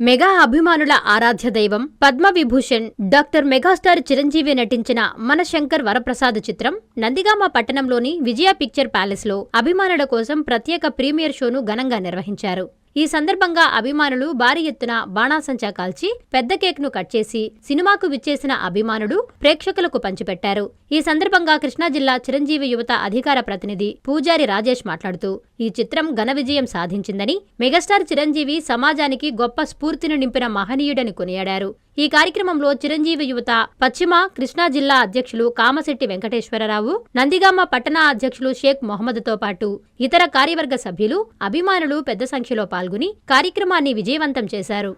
Mega అభిమానుల ఆరాధ్య దైవం Padma Vibhushan doctor megastar Chiranjeevi నటించిన మన శంకర్ వరప్రసాద్ చిత్రం నందిగామ పట్టణంలోని విజయ పిక్చర్ ప్యాలెస్లో అభిమానుల కోసం ప్రత్యేక ప్రీమియర్ షోను ఘనంగా నిర్వహించారు. ఈ సందర్భంగా అభిమానులు భారీ ఎత్తున బాణాసంచా కాల్చి పెద్ద కేక్ను కట్ చేసి సినిమాకు విచ్చేసిన అభిమానులు ప్రేక్షకులకు పంచిపెట్టారు. ఈ సందర్భంగా కృష్ణా జిల్లా చిరంజీవి యువత అధికార ప్రతినిధి పూజారి రాజేష్ మాట్లాడుతూ ఈ చిత్రం ఘన విజయం సాధించిందని మెగాస్టార్ చిరంజీవి సమాజానికి గొప్ప స్ఫూర్తిని నింపిన మహనీయుడని కొనియాడారు. ఈ కార్యక్రమంలో చిరంజీవి యువత పశ్చిమ కృష్ణా జిల్లా అధ్యక్షులు కామశెట్టి వెంకటేశ్వరరావు నందిగామ పట్టణ అధ్యక్షులు షేక్ మొహమ్మద్తో పాటు ఇతర కార్యవర్గ సభ్యులు అభిమానులు పెద్ద సంఖ్యలో పాల్గొని కార్యక్రమాన్ని విజయవంతం చేశారు.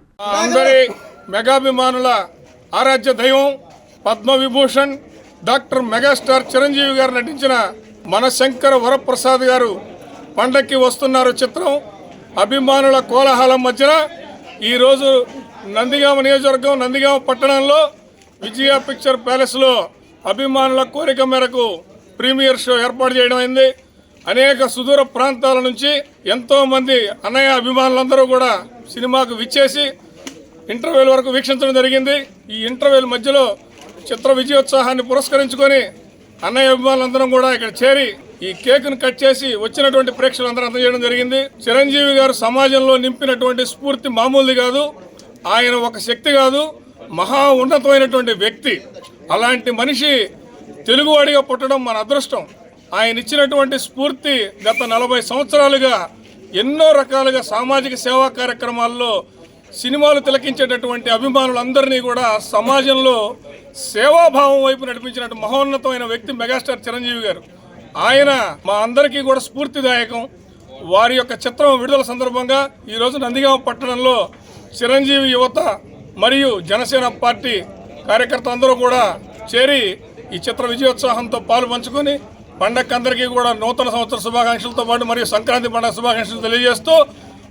మెగాభిమానుల ఆరాధ్య దైవం పద్మవిభూషణ్ డాక్టర్ మెగాస్టార్ చిరంజీవి గారు నటించిన మనశంకర వరప్రసాద్ గారు పండక్కి వస్తున్నారు చిత్రం. అభిమానుల కోలాహలం మధ్యన ఈరోజు నందిగామ నియోజకవర్గం నందిగామ పట్టణంలో విజయ పిక్చర్ ప్యాలెస్లో అభిమానుల కోరిక మేరకు ప్రీమియర్ షో ఏర్పాటు చేయడం అయింది. అనేక సుదూర ప్రాంతాల నుంచి ఎంతోమంది అన్నయ్య అభిమానులందరూ కూడా సినిమాకు విచ్చేసి ఇంటర్వెల్ వరకు వీక్షించడం జరిగింది. ఈ ఇంటర్వెల్ మధ్యలో చిత్ర విజయోత్సాహాన్ని పురస్కరించుకొని అన్నయ్య అభిమానులందరం కూడా ఇక్కడ చేరి ఈ కేక్ను కట్ చేసి వచ్చినటువంటి ప్రేక్షకులందరూ అందజేయడం జరిగింది. చిరంజీవి గారు సమాజంలో నింపినటువంటి స్ఫూర్తి మామూలుది కాదు. ఆయన ఒక శక్తి కాదు మహా ఉన్నతమైనటువంటి వ్యక్తి. అలాంటి మనిషి తెలుగువాడిగా పుట్టడం మన అదృష్టం. ఆయన ఇచ్చినటువంటి స్ఫూర్తి గత నలభై సంవత్సరాలుగా ఎన్నో రకాలుగా సామాజిక సేవా కార్యక్రమాల్లో సినిమాలు తిలకించేటటువంటి అభిమానులందరినీ కూడా సమాజంలో సేవాభావం వైపు నడిపించినట్టు మహోన్నతమైన వ్యక్తి మెగాస్టార్ చిరంజీవి గారు. ఆయన మా అందరికీ కూడా స్ఫూర్తిదాయకం. వారి యొక్క చిత్రం విడుదల సందర్భంగా ఈరోజు నందిగామ పట్టణంలో చిరంజీవి యువత మరియు జనసేన పార్టీ కార్యకర్త అందరూ కూడా చేరి ఈ చిత్ర విజయోత్సాహంతో పాలు పంచుకొని పండగ అందరికీ కూడా నూతన సంవత్సర శుభాకాంక్షలతో పాటు మరియు సంక్రాంతి పండుగ శుభాకాంక్షలు తెలియజేస్తూ